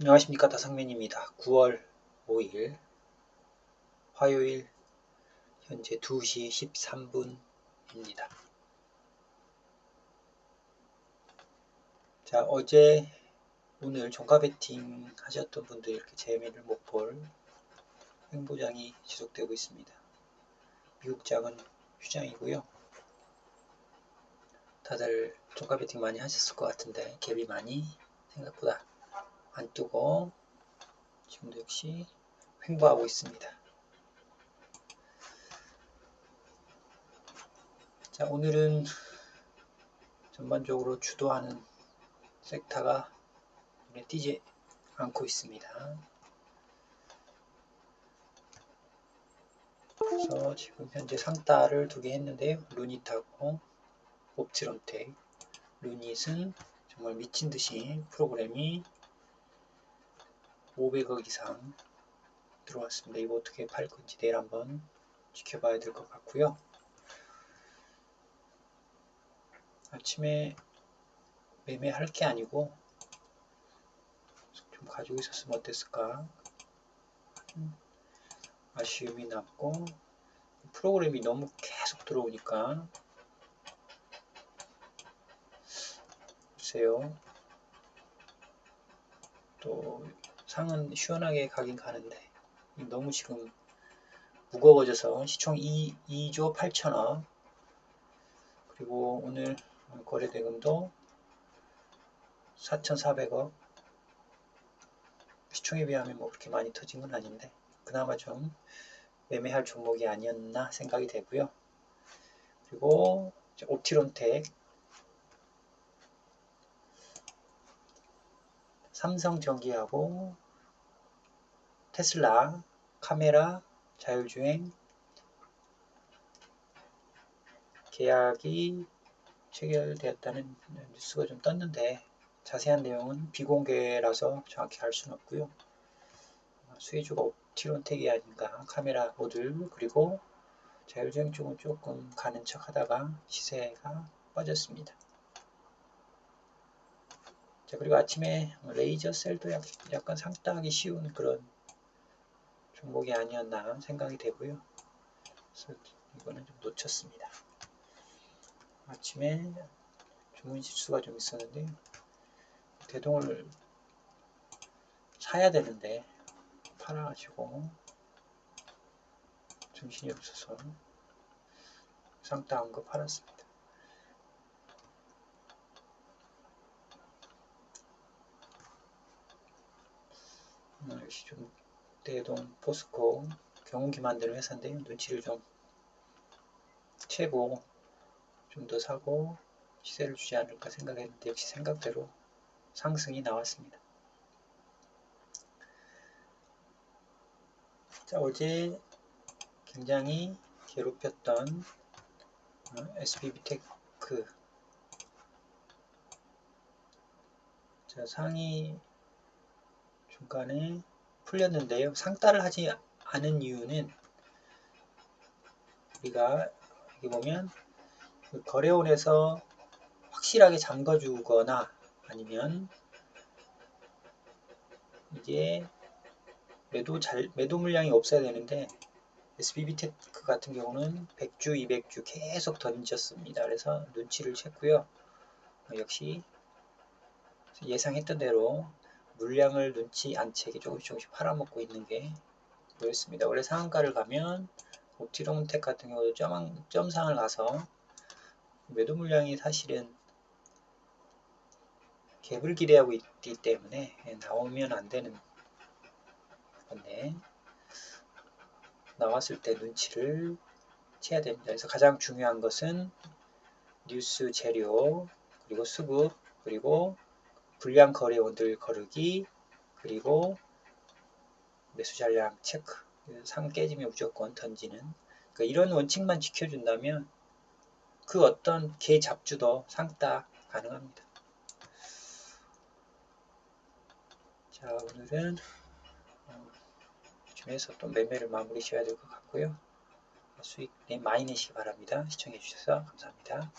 안녕하십니까 다상면입니다. 9월 5일 화요일 현재 2시 13분입니다. 자 어제 오늘 종가 베팅 하셨던 분들 이렇게 재미를 못 볼 횡보장이 지속되고 있습니다. 미국장은 휴장이고요. 다들 종가 베팅 많이 하셨을 것 같은데 갭이 많이 생각보다 안 뜨고 지금도 역시 횡보하고 있습니다. 자 오늘은 전반적으로 주도하는 섹터가 띄지 않고 있습니다. 그래서 지금 현재 상따를 두 개 했는데요. 루닛하고 옵티론텍 루닛은 정말 미친 듯이 프로그램이 500억 이상 들어왔습니다. 이거 어떻게 팔 건지 내일 한번 지켜봐야 될 것 같고요. 아침에 매매할 게 아니고 좀 가지고 있었으면 어땠을까 아쉬움이 남고 프로그램이 너무 계속 들어오니까 글쎄요 또 상은 시원하게 가긴 가는데 너무 지금 무거워져서 시총 2, 2조 8천억 그리고 오늘 거래대금도 4,400억. 시총에 비하면 뭐 그렇게 많이 터진 건 아닌데 그나마 좀 매매할 종목이 아니었나 생각이 되고요. 그리고 옵티론텍 삼성전기하고 테슬라, 카메라, 자율주행 계약이 체결되었다는 뉴스가 좀 떴는데 자세한 내용은 비공개라서 정확히 알 수는 없고요. 수혜주가 옵티론텍이 아닌가 카메라 모듈 그리고 자율주행 쪽은 조금 가는 척 하다가 시세가 빠졌습니다. 자 그리고 아침에 레이저 셀도 약간 상따하기 쉬운 그런 종목이 아니었나 생각이 되고요. 이거는 좀 놓쳤습니다. 아침에 주문 실수가 좀 있었는데 대동을 사야 되는데 팔아가지고 정신이 없어서 상따한 거 팔았습니다. 역시 좀 대동 포스코 경운기 만드는 회사인데요. 눈치를 좀 채고 좀 더 사고 시세를 주지 않을까 생각했는데 역시 생각대로 상승이 나왔습니다. 자 어제 굉장히 괴롭혔던 SBB테크 자 상위 중간에 풀렸는데요. 상따를 하지 않은 이유는 우리가 여기 보면 그 거래원에서 확실하게 잠궈주거나 아니면 이게 매도 잘 매도 물량이 없어야 되는데 SBB테크 같은 경우는 100주, 200주 계속 던졌습니다. 그래서 눈치를 챘고요. 역시 예상했던 대로 물량을 눈치 안 채게 조금씩 조금씩 팔아먹고 있는 게 보였습니다. 원래 상한가를 가면 옵티론텍 같은 경우도 점, 점상을 가서 매도 물량이 사실은 갭을 기대하고 있기 때문에 나오면 안 되는 건데 나왔을 때 눈치를 채야 됩니다. 그래서 가장 중요한 것은 뉴스 재료 그리고 수급 그리고 불량 거래원들 거르기 그리고 매수 잔량 체크 상 깨지면 무조건 던지는 그러니까 이런 원칙만 지켜준다면 그 어떤 개 잡주도 상따 가능합니다. 자 오늘은 어, 이쯤에서 또 매매를 마무리 지어야 될 것 같고요. 수익 많이 내시기 바랍니다. 시청해 주셔서 감사합니다.